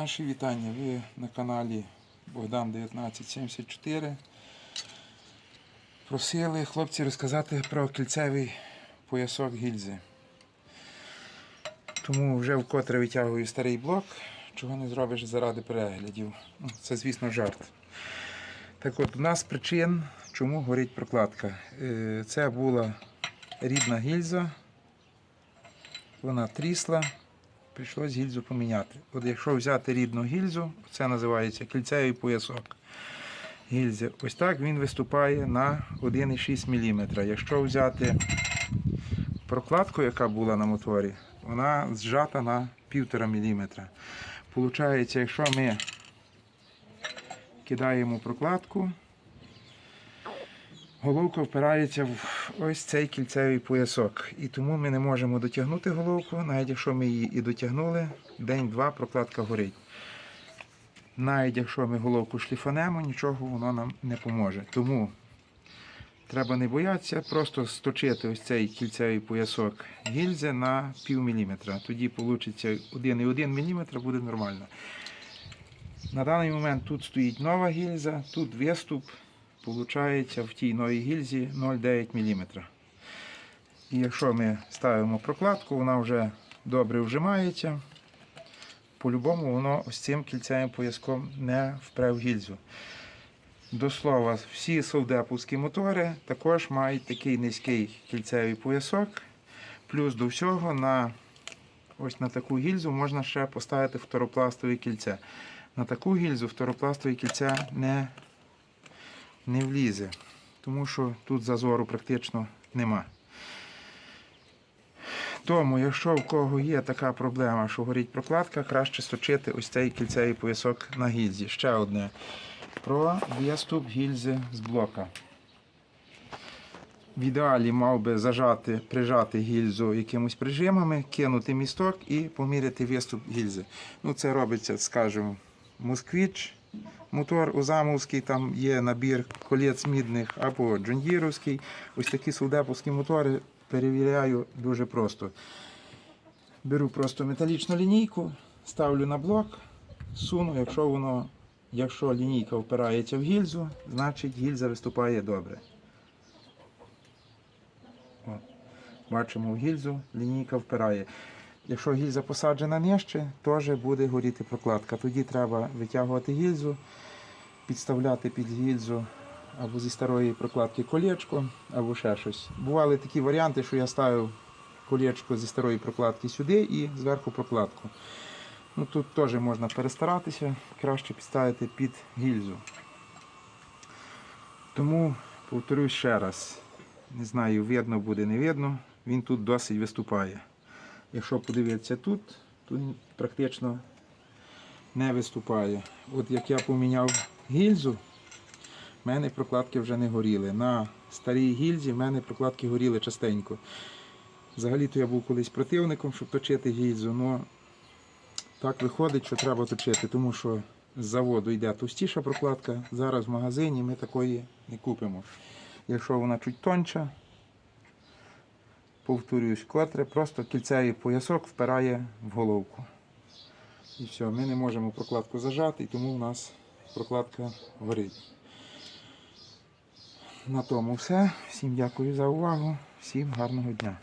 Наші вітання. Ви на каналі Богдан 1974. Просили хлопці розказати про кільцевий поясок гільзи. Тому вже вкотре витягую старий блок, чого не зробиш заради переглядів. Ну, Це, звісно, жарт. Так от, у нас причин, чому горить прокладка. Е, Це була рідна гільза, вона трісла, прийшлось гільзу поміняти. От якщо взяти рідну гільзу, це називається кільцевий поясок. Гільзи. Ось так він виступає на 1,6 мм. Якщо взяти прокладку, яка була на моторі, вона зжата на 1,5 мм. Получається, якщо ми кидаємо прокладку, головка впирається в ось цей кільцевий поясок. І тому ми не можемо дотягнути головку, навіть якщо ми її і дотягнули, день-два прокладка горить. Навіть якщо ми головку шліфанемо, нічого воно нам не поможе. Тому треба не боятися, просто сточити ось цей кільцевий поясок гільзи на пів міліметра. Тоді вийде 1,1 мм буде нормально. На даний момент тут стоїть нова гільза, тут виступ, виходить в тій новій гільзі 0,9 мм. І якщо ми ставимо прокладку, вона вже добре вжимається. По-любому воно ось цим кільцевим пояском не впре в гільзу. До слова, всі совдеповські мотори також мають такий низький кільцевий поясок. Плюс до всього на ось на таку гільзу можна ще поставити фторопластове кільце. На таку гільзу фторопластове кільце не, не влізе, тому що тут зазору практично нема. Тому, якщо в кого є така проблема, що горить прокладка, краще сточити ось цей кільцевий поясок на гільзі. Ще одне. Про виступ гільзи з блока. В ідеалі мав би зажати, прижати гільзу якимось прижимами, кинути місток і поміряти виступ гільзи. Ну, Це робиться, скажімо, москвіч, мотор Узамовський, там є набір колець мідних або джондіровський. Ось такі солдеповські мотори перевіряю дуже просто. Беру просто металічну лінійку, ставлю на блок, суну, якщо воно, якщо лінійка впирається в гільзу, значить гільза виступає добре. О, бачимо в гільзу, лінійка впирає. Якщо гільза посаджена нижче, теж буде горіти прокладка. Тоді треба витягувати гільзу, підставляти під гільзу або зі старої прокладки колечко, або ще щось. Бували такі варіанти, що я ставив колечко зі старої прокладки сюди і зверху прокладку. Ну, Тут теж можна перестаратися, краще підставити під гільзу. Тому повторюсь ще раз, не знаю, видно буде, не видно, він тут досить виступає. Якщо подивитися тут, то практично не виступає. От як я поміняв гільзу, в мене прокладки вже не горіли. На старій гільзі в мене прокладки горіли частенько. Взагалі-то я був колись противником, щоб точити гільзу, але так виходить, що треба точити, тому що з заводу йде товстіша прокладка. Зараз в магазині ми такої не купимо. Якщо вона чуть тонша, повторюсь, котре, просто кільцевий поясок впирає в головку. І все, ми не можемо прокладку зажати, і тому у нас прокладка горить. На тому все. Всім дякую за увагу, всім гарного дня.